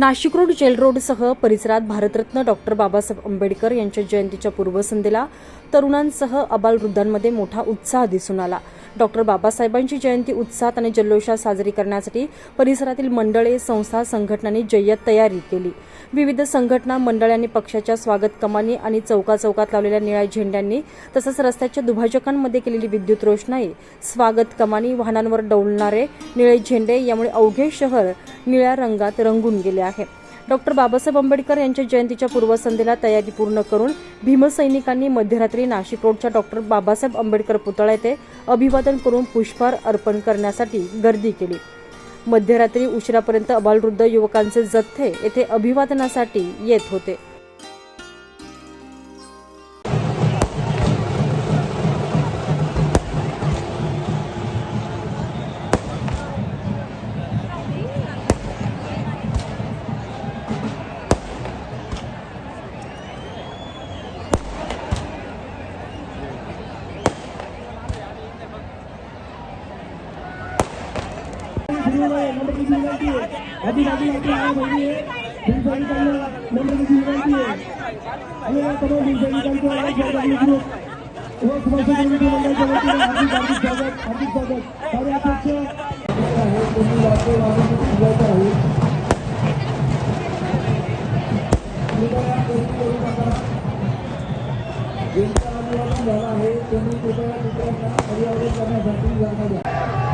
Nashik road gel रोडसह परिसरात Bharat Ratna doctor Babasaheb Ambedkar यांच्या जयंतीच्या पूर्वसंध्येला तरुणांसह अबालवृद्धांमध्ये मोठा उत्साह दिसून आला. डॉक्टर बाबासाहेबांची जयंती उत्साहात आणि जल्लोषात साजरी करण्यासाठी परिसरातील मंडळे संस्था संघटनांनी जय्यत तयारी केली. विविध संघटना मंडळांनी पक्षाच्या स्वागत कमानी आणि चौका चौकात लावलेल्या निळ्या झेंड्यांनी तसंच रस्त्याच्या दुभाजकांमध्ये केलेली विद्युत रोषणाई स्वागत कमानी वाहनांवर डौलणारे निळे झेंडे यामुळे अवघे शहर निळ्या रंगात रंगून गेले आहे. डॉक्टर बाबासाहेब आंबेडकर यांच्या जयंतीच्या पूर्वसंध्येला तयारी पूर्ण करून भीमसैनिकांनी मध्यरात्री नाशिक रोडच्या डॉक्टर बाबासाहेब आंबेडकर पुतळा येथे अभिवादन करून पुष्पहार अर्पण करण्यासाठी गर्दी केली. मध्यरात्री उशिरापर्यंत अबालवृद्ध युवकांचे जथ्थे येथे अभिवादनासाठी येत होते. नंबर की विनंती आहे? आधी आधी आपली आहे. बहिणी आहे. भीमसैनिकांना नंबर विनंती आहे? आणि तमाम ग्रुप व मंडळाच्या वतीने हार्दिक हार्दिक स्वागत. हार्दिक स्वागत. कार्याध्यक्ष आहे. कृपया आहे त्यांनी कृपया करण्यासाठी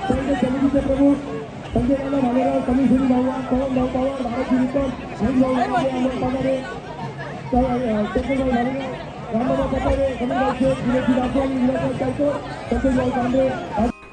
स्वागत सैन्य समितीचे प्रमुख संजय दादा भालेराव कमिशनी भाऊवान पवन भाऊ पवार भारत निकम आणि भाऊ वांगे, अमोल पगारे चंद्रभाऊ भालेराव रामबाबा कपारे कमलभाऊ शेख विलासी दासवानी विलासराव चायकर संतोषभाऊ कांबळे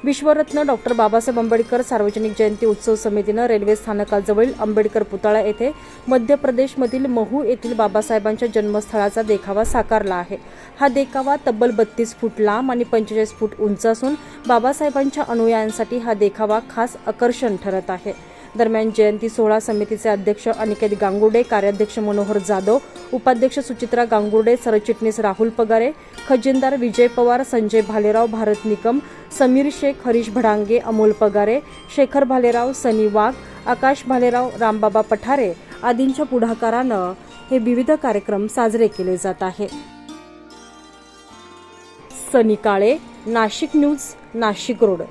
विश्वरत्न डॉक्टर बाबासाहेब आंबेडकर सार्वजनिक जयंती उत्सव समितीनं रेल्वे स्थानकाजवळील आंबेडकर पुतळा येथे मध्य प्रदेशमधील महू येथील बाबासाहेबांच्या जन्मस्थळाचा देखावा साकारला आहे. हा देखावा तब्बल बत्तीस फूट लांब आणि पंचेचाळीस फूट उंच असून बाबासाहेबांच्या अनुयायांसाठी हा देखावा खास आकर्षण ठरत आहे. दरम्यान जयंती सोहळा समितीचे अध्यक्ष अनिकेत गांगुर्डे कार्याध्यक्ष मनोहर जाधव उपाध्यक्ष सुचित्रा गांगुर्डे सरचिटणीस राहुल पगारे खजिनदार विजय पवार संजय भालेराव भारत निकम समीर शेख हरीश भडांगे अमोल पगारे शेखर भालेराव सनी वाघ आकाश भालेराव रामबाबा पठारे आदींच्या पुढाकारानं हे विविध कार्यक्रम साजरे केले जात आहे सनी काळे नाशिक न्यूज नाशिक रोड.